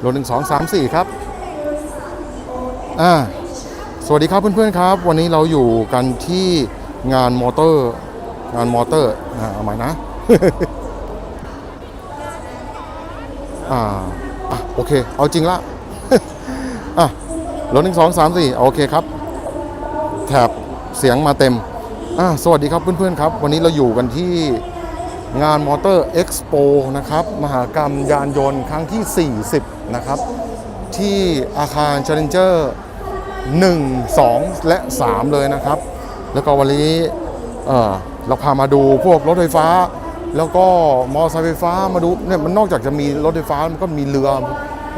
โหลดหนึ่งสองสามสี่ครับอ่าสวัสดีครับเพื่อนๆครับ วันนี้เราอยู่กันที่งานมอเตอร์ งานมอเตอร์อ่าเอาใหม่นะอ่าอะโอเค เอาจริงละอะรถหนึ่งสองสามสี่โอเคครับ แถบเสียงมาเต็มอะสวัสดีครับเพื่อนๆครับ วันนี้เราอยู่กันที่งานมอเตอร์เอ็กซ์โปนะครับ มหากรรมยานยนต์ครั้งที่ 40 นะครับ ที่อาคาร Challenger 1 2 และ 3 เลยนะครับ แล้วก็วันนี้เออเราพามาดูพวกรถไฟฟ้า แล้วก็มอเตอร์ไซค์ไฟฟ้ามาดูเนี่ยมันนอกจากจะมีรถไฟฟ้ามันก็มีเรือ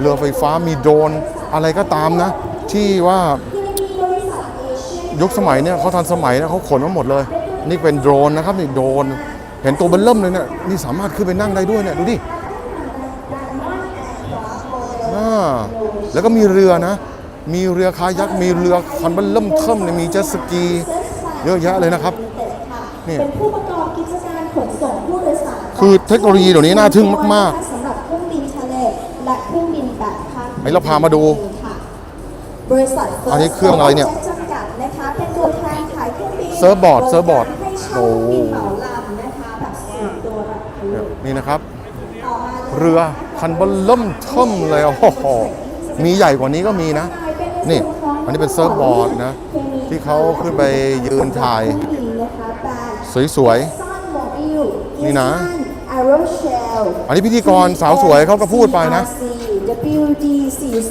เรือไฟฟ้ามีโดรนอะไรก็ตามนะ ที่ว่ายุคสมัยเนี่ยเขาทันสมัยนะเขาขนมาหมดเลย นี่เป็นโดรนนะครับนี่โดรนเห็นตัวเบนเริ่มเลยเนี่ยนี่สามารถขึ้นไปนั่งได้ด้วยเนี่ยดูดิ อ่าแล้วก็มีเรือนะ มีเรือคายักมีเรือคันเบนเริ่มเทิมเนี่ยมีเจ็ตสกี เยอะแยะเลยนะครับนี่เป็นผู้ประกอบกิจการขนส่งผู้โดยสารคือเทคโนโลยีเดี๋ยวนี้น่าทึ่งมากสำหรับเครื่องบินทะเลและเครื่องบินแบบพักไหนเราพามาดูค่ะบริษัทอันนี้เครื่องอะไรเนี่ยจำกัดนะคะเป็นตัวแทนขายเครื่องบินเซิร์ฟบอร์ดเซิร์ฟบอร์ดให้เช่าโอ้เครื่องบินเหมาลำนะคะแบบส่วนตัวแบบผลิตนี่นะครับต่อมาเลยเรือ คันบนเริ่มเทิมเลยโอ้โหมีใหญ่กว่านี้ก็มีนะ นี่ อันนี้เป็นเซิร์ฟบอร์ดนะ ที่เขาขึ้นไปยืนถ่าย สวยซ่อนโมบิลนี่นะ อันนี้พิธีกรสาวสวยเขาก็พูดไปนะ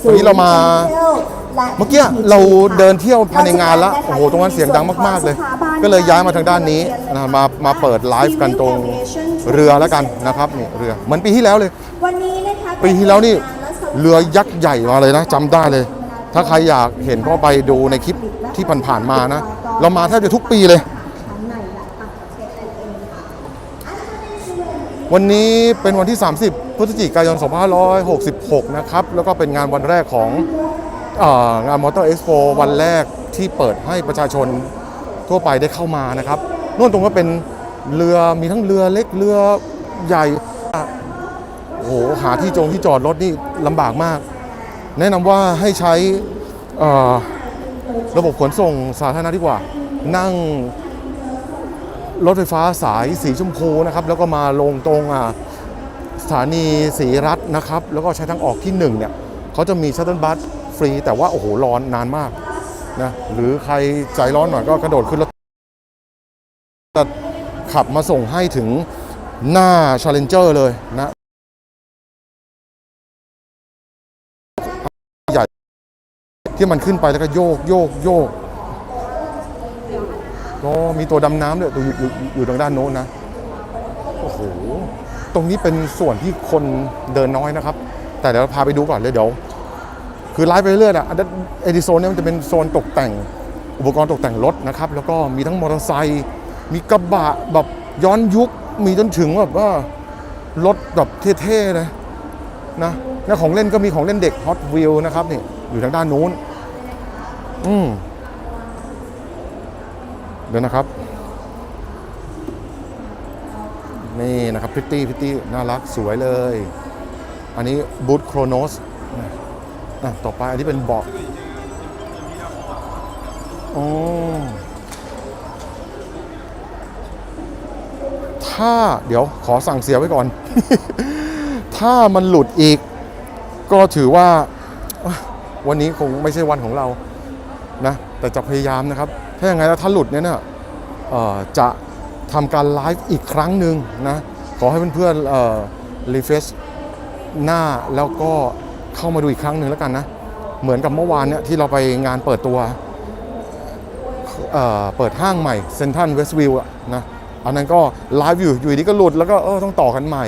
วันนี้เรามา เมื่อกี้เราเดินเที่ยวภายในงานแล้วโอ้โห ตรงนั้นเสียงดังมาก ๆ เลย ก็เลยย้ายมาทางด้านนี้นะมามาเปิดไลฟ์กันตรงเรือแล้วกันนะครับนี่เรือเหมือนปีที่แล้วเลย ปีที่แล้วนี่เรือยักษ์ใหญ่มาเลยนะจำได้เลย ถ้าใครอยากเห็นก็ไปดูในคลิปที่ผ่านๆมานะ เรามาแทบจะทุกปีเลย วันนและต่างประเทศนั่นเองค่ะวันนี้เป็นวันที่ 30พฤศจิกายน 2566 นะครับ แล้วก็เป็นงานวันแรกขององานมอเตอร์เอ็กซ์โปวันแรกที่เปิดให้ประชาชนทั่วไปได้เข้ามานะครับนู่นตรงก็เป็นเรือมีทั้งเรือเล็กเรือใหญ่ โอ้โหหาที่จงที่จอดรถนี่ลำบากมาก แนะนำว่าให้ใช้ระบบขนส่งสาธารณะดีกว่า นั่งรถไฟฟ้าสายสีชมพูนะครับ แล้วก็มาลงตรงอ่าสถานีสีรัฐนะครับ แล้วก็ใช้ทางออกที่หนึ่งเนี่ยเขาจะมีชัตเติลบัสฟรี แต่ว่าโอ้โหร้อนนานมากนะหรือใครใจร้อนหน่อยก็กระโดดขึ้นรถขับมาส่งให้ถึงหน้า Challenger เลยนะ ที่มันขึ้นไปแล้วก็โยกโยกโยกก็มีตัวดำน้ำด้วยตัวอยู่อยู่อยู่ทางด้านโน้นนะโอ้โหตรงนี้เป็นส่วนที่คนเดินน้อยนะครับ แต่เดี๋ยวพาไปดูก่อนเลยเดี๋ยว คือไลฟ์ไปเรื่อยอะอันนั้นเอดิโซนเนี่ยมันจะเป็นโซนตกแต่ง อุปกรณ์ตกแต่งรถนะครับ แล้วก็มีทั้งมอเตอร์ไซค์มีกระบะแบบย้อนยุคมีจนถึงแบบว่ารถแบบเท่ๆเลยนะแล้วของเล่นก็มีของเล่นเด็ก Hot Wheel นะครับนี่ อยู่ทางด้านนู้น อืมเดี๋ยวนะครับ นี่นะครับพิตตี้พิตตี้น่ารักสวยเลย อันนี้บูธโครโนสอะต่อไปอันนี้เป็นเบาะโอ้ถ้าเดี๋ยวขอสั่งเสียไว้ก่อน ถ้ามันหลุดอีก ก็ถือว่า วันนี้คงไม่ใช่วันของเรานะแต่จะพยายามนะครับ ถ้าอย่างไรแล้วถ้าหลุดเนี่ยนะจะทำการไลฟ์อีกครั้งหนึ่งนะขอให้เพื่อนๆเรีเฟซหน้าแล้วก็เข้ามาดูอีกครั้งหนึ่งแล้วกันนะ เหมือนกับเมื่อวานเนี่ยที่เราไปงานเปิดตัวเเปิดห้างใหม่เซนทันเวสต์วิวอะนะอันนั้นก็ไลฟ์อยู่อยู่ดีก็หลุดแล้วก็เออต้องต่อกันใหม่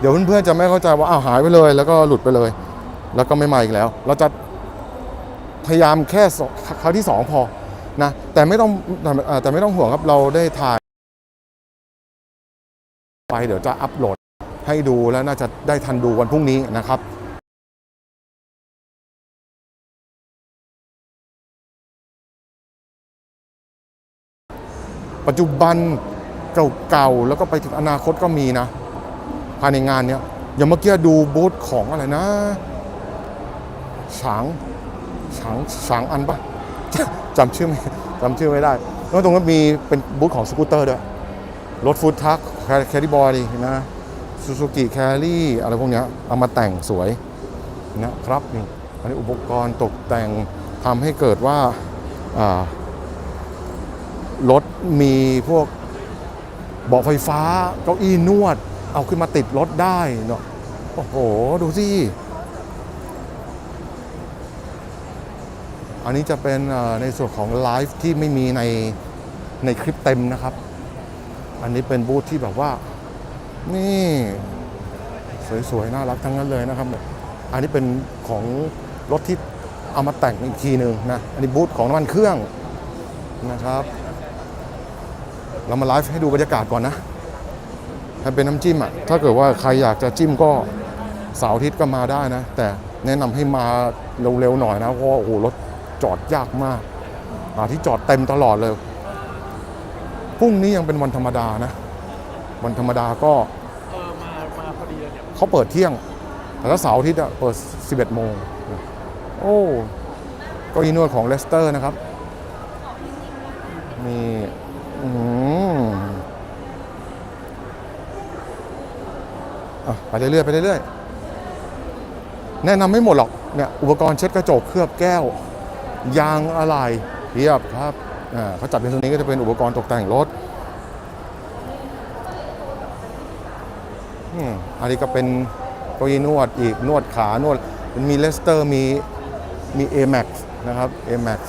เดี๋ยวเพื่อนๆจะไม่เข้าใจว่าอ้าวหายไปเลย แล้วก็หลุดไปเลย แล้วก็ไม่มาอีกแล้ว เราจะ พยายามแค่ครั้งที่สองพอนะแต่ไม่ต้องแต่เอ่อแต่ไม่ต้องห่วงครับเราได้ถ่าย ไปเดี๋ยวจะอัปโหลดให้ดูแล้วน่าจะได้ทันดูวันพรุ่งนี้นะครับปัจจุบันเก่าๆแล้วก็ไปถึงอนาคตก็มีนะ ภายในงานเนี้ยอย่างเมื่อกี้ดูบูธของอะไรนะฉาง ฉางฉางอันปะจำชื่อไม่จำชื่อไม่ได้แล้วตรงนั้นมีเป็นบูธของสกูตเตอร์ด้วย รถฟู้ดทักแคริบอยนะซูซูกิแครี่อะไรพวกเนี้ยเอามาแต่งสวยนะครับนี่อันนี้อุปกรณ์ตกแต่งทำให้เกิดว่าอ่ารถมีพวกเบาะไฟฟ้าเก้าอี้นวด เอาขึ้นมาติดรถได้เนาะโอ้โห ดูสิ อันนี้จะเป็นในส่วนของไลฟ์ที่ไม่มีในในคลิปเต็มนะครับ อันนี้เป็นบูธที่แบบว่า นี่ สวยๆ น่ารักทั้งนั้นเลยนะครับ อันนี้เป็นของรถที่เอามาแต่งอีกทีหนึ่งนะ อันนี้บูธของน้ำมันเครื่องนะครับ เรามาไลฟ์ให้ดูบรรยากาศก่อนนะถ้าเป็นน้ำจิ้มอะ ถ้าเกิดว่าใครอยากจะจิ้มก็เสาร์อาทิตย์ก็มาได้นะ แต่แนะนำให้มาเร็วๆหน่อยนะ เพราะว่าโอ้โหรถ จอดยากมากหาที่จอดเต็มตลอดเลยพรุ่งนี้ยังเป็นวันธรรมดานะวันธรรมดาก็เออมามาพอดีเลยเนี่ยเขาเปิดเที่ยง แต่ถ้าเสาร์อาทิตย์อะเปิด 11 โมงโอ้เก็อีนวดของเลสเตอร์นะครับมีอืมอะไปเรื่อยๆไปเรื่อยๆแนะนำไม่หมดหรอกเนี่ยอุปกรณ์เช็ดกระจกเคลือบแก้ว ยางอะไรเทียบครับอ่าเขาจัดเป็นตรงนี้ก็จะเป็นอุปกรณ์ตกแต่งรถอันนี้ก็เป็นเก้าอี้นวดอีกนวดขานวด มีเลสเตอร์มีมี A-Max นะครับ A-Max